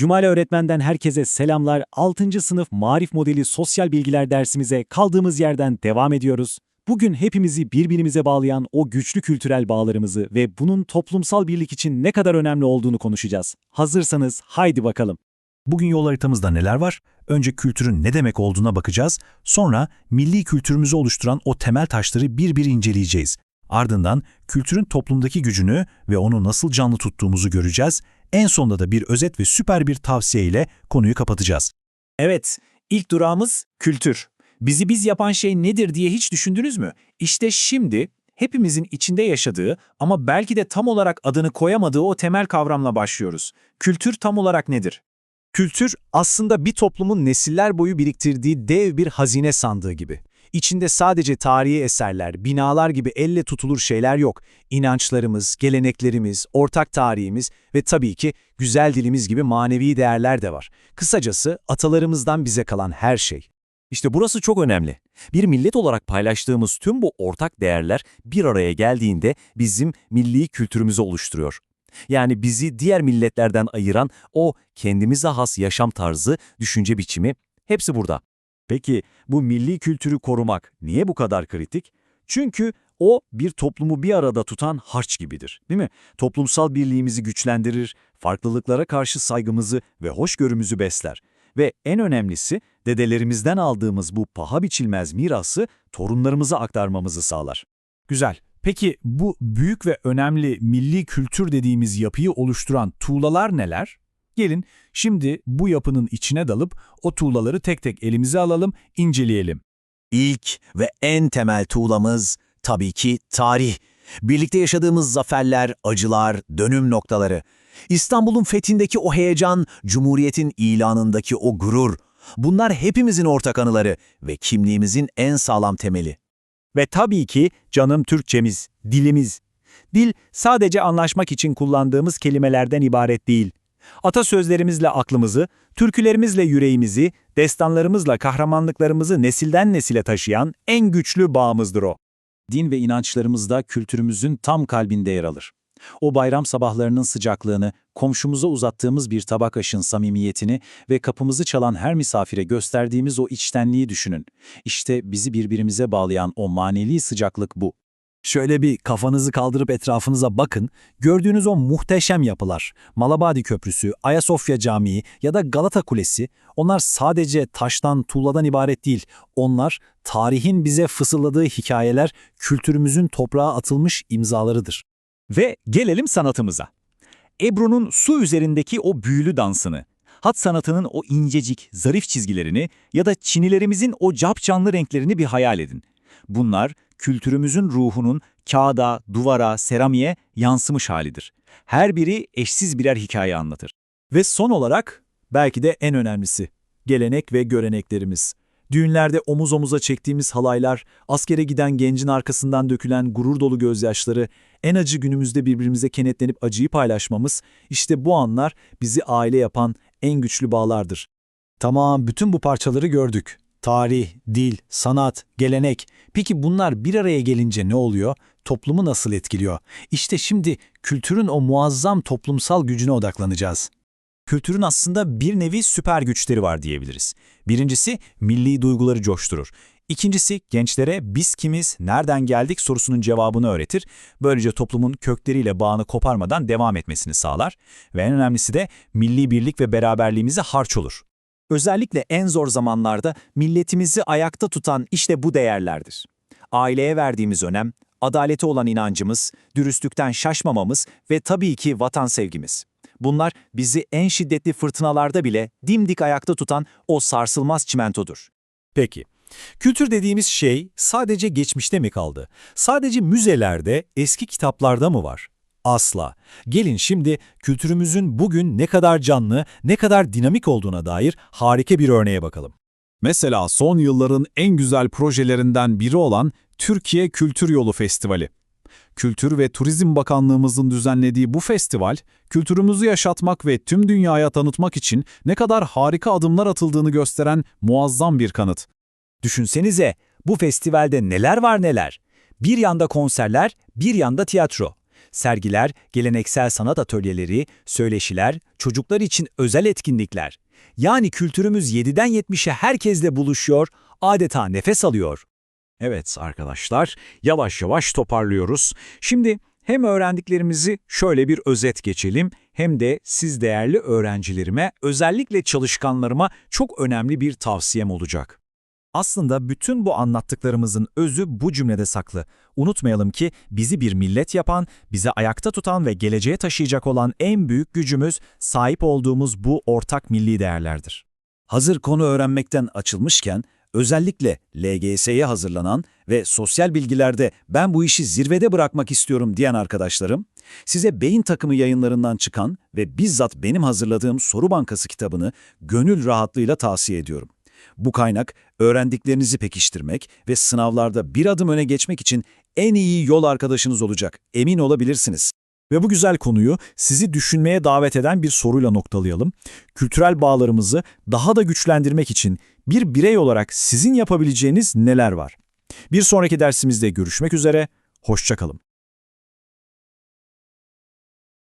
Cumali öğretmenden herkese selamlar. 6. sınıf marif modeli sosyal bilgiler dersimize kaldığımız yerden devam ediyoruz. Bugün hepimizi birbirimize bağlayan o güçlü kültürel bağlarımızı ve bunun toplumsal birlik için ne kadar önemli olduğunu konuşacağız. Hazırsanız haydi bakalım. Bugün yol haritamızda neler var? Önce kültürün ne demek olduğuna bakacağız. Sonra milli kültürümüzü oluşturan o temel taşları bir bir inceleyeceğiz. Ardından kültürün toplumdaki gücünü ve onu nasıl canlı tuttuğumuzu göreceğiz. En sonunda da bir özet ve süper bir tavsiye ile konuyu kapatacağız. Evet, ilk durağımız kültür. Bizi biz yapan şey nedir diye hiç düşündünüz mü? İşte şimdi hepimizin içinde yaşadığı ama belki de tam olarak adını koyamadığı o temel kavramla başlıyoruz. Kültür tam olarak nedir? Kültür aslında bir toplumun nesiller boyu biriktirdiği dev bir hazine sandığı gibi. İçinde sadece tarihi eserler, binalar gibi elle tutulur şeyler yok. İnançlarımız, geleneklerimiz, ortak tarihimiz ve tabii ki güzel dilimiz gibi manevi değerler de var. Kısacası atalarımızdan bize kalan her şey. İşte burası çok önemli. Bir millet olarak paylaştığımız tüm bu ortak değerler bir araya geldiğinde bizim milli kültürümüzü oluşturuyor. Yani bizi diğer milletlerden ayıran o kendimize has yaşam tarzı, düşünce biçimi hepsi burada. Peki bu milli kültürü korumak niye bu kadar kritik? Çünkü o bir toplumu bir arada tutan harç gibidir, değil mi? Toplumsal birliğimizi güçlendirir, farklılıklara karşı saygımızı ve hoşgörümüzü besler. Ve en önemlisi dedelerimizden aldığımız bu paha biçilmez mirası torunlarımıza aktarmamızı sağlar. Güzel. Peki bu büyük ve önemli milli kültür dediğimiz yapıyı oluşturan tuğlalar neler? Gelin şimdi bu yapının içine dalıp o tuğlaları tek tek elimize alalım, inceleyelim. İlk ve en temel tuğlamız tabii ki tarih. Birlikte yaşadığımız zaferler, acılar, dönüm noktaları. İstanbul'un fethindeki o heyecan, Cumhuriyet'in ilanındaki o gurur. Bunlar hepimizin ortak anıları ve kimliğimizin en sağlam temeli. Ve tabii ki canım Türkçemiz, dilimiz. Dil sadece anlaşmak için kullandığımız kelimelerden ibaret değil. Atasözlerimizle aklımızı, türkülerimizle yüreğimizi, destanlarımızla kahramanlıklarımızı nesilden nesile taşıyan en güçlü bağımızdır o. Din ve inançlarımız da kültürümüzün tam kalbinde yer alır. O bayram sabahlarının sıcaklığını, komşumuza uzattığımız bir tabak aşın samimiyetini ve kapımızı çalan her misafire gösterdiğimiz o içtenliği düşünün. İşte bizi birbirimize bağlayan o manevi sıcaklık bu. Şöyle bir kafanızı kaldırıp etrafınıza bakın, gördüğünüz o muhteşem yapılar, Malabadi Köprüsü, Ayasofya Camii ya da Galata Kulesi, onlar sadece taştan, tuğladan ibaret değil. Onlar tarihin bize fısıldadığı hikayeler, kültürümüzün toprağa atılmış imzalarıdır. Ve gelelim sanatımıza. Ebru'nun su üzerindeki o büyülü dansını, hat sanatının o incecik, zarif çizgilerini ya da Çinilerimizin o capcanlı renklerini bir hayal edin. Bunlar kültürümüzün ruhunun kağıda, duvara, seramiğe yansımış halidir. Her biri eşsiz birer hikaye anlatır. Ve son olarak belki de en önemlisi, gelenek ve göreneklerimiz. Düğünlerde omuz omuza çektiğimiz halaylar, askere giden gencin arkasından dökülen gurur dolu gözyaşları, en acı günümüzde birbirimize kenetlenip acıyı paylaşmamız, işte bu anlar bizi aile yapan en güçlü bağlardır. Tamam, bütün bu parçaları gördük. Tarih, dil, sanat, gelenek. Peki bunlar bir araya gelince ne oluyor? Toplumu nasıl etkiliyor? İşte şimdi kültürün o muazzam toplumsal gücüne odaklanacağız. Kültürün aslında bir nevi süper güçleri var diyebiliriz. Birincisi milli duyguları coşturur. İkincisi gençlere biz kimiz, nereden geldik sorusunun cevabını öğretir. Böylece toplumun kökleriyle bağını koparmadan devam etmesini sağlar. Ve en önemlisi de milli birlik ve beraberliğimize harç olur. Özellikle en zor zamanlarda milletimizi ayakta tutan işte bu değerlerdir. Aileye verdiğimiz önem, adalete olan inancımız, dürüstlükten şaşmamamız ve tabii ki vatan sevgimiz. Bunlar bizi en şiddetli fırtınalarda bile dimdik ayakta tutan o sarsılmaz çimentodur. Peki, kültür dediğimiz şey sadece geçmişte mi kaldı? Sadece müzelerde, eski kitaplarda mı var? Asla. Gelin şimdi kültürümüzün bugün ne kadar canlı, ne kadar dinamik olduğuna dair harika bir örneğe bakalım. Mesela son yılların en güzel projelerinden biri olan Türkiye Kültür Yolu Festivali. Kültür ve Turizm Bakanlığımızın düzenlediği bu festival, kültürümüzü yaşatmak ve tüm dünyaya tanıtmak için ne kadar harika adımlar atıldığını gösteren muazzam bir kanıt. Düşünsenize bu festivalde neler var neler. Bir yanda konserler, bir yanda tiyatro. Sergiler, geleneksel sanat atölyeleri, söyleşiler, çocuklar için özel etkinlikler. Yani kültürümüz 7'den 70'e herkesle buluşuyor, adeta nefes alıyor. Evet arkadaşlar, yavaş yavaş toparlıyoruz. Şimdi hem öğrendiklerimizi şöyle bir özet geçelim, hem de siz değerli öğrencilerime, özellikle çalışkanlarıma çok önemli bir tavsiyem olacak. Aslında bütün bu anlattıklarımızın özü bu cümlede saklı. Unutmayalım ki bizi bir millet yapan, bizi ayakta tutan ve geleceğe taşıyacak olan en büyük gücümüz sahip olduğumuz bu ortak milli değerlerdir. Hazır konu öğrenmekten açılmışken, özellikle LGS'ye hazırlanan ve sosyal bilgilerde ben bu işi zirvede bırakmak istiyorum diyen arkadaşlarım, size Beyin Takımı yayınlarından çıkan ve bizzat benim hazırladığım Soru Bankası kitabını gönül rahatlığıyla tavsiye ediyorum. Bu kaynak, öğrendiklerinizi pekiştirmek ve sınavlarda bir adım öne geçmek için en iyi yol arkadaşınız olacak, emin olabilirsiniz. Ve bu güzel konuyu sizi düşünmeye davet eden bir soruyla noktalayalım. Kültürel bağlarımızı daha da güçlendirmek için bir birey olarak sizin yapabileceğiniz neler var? Bir sonraki dersimizde görüşmek üzere, hoşçakalın.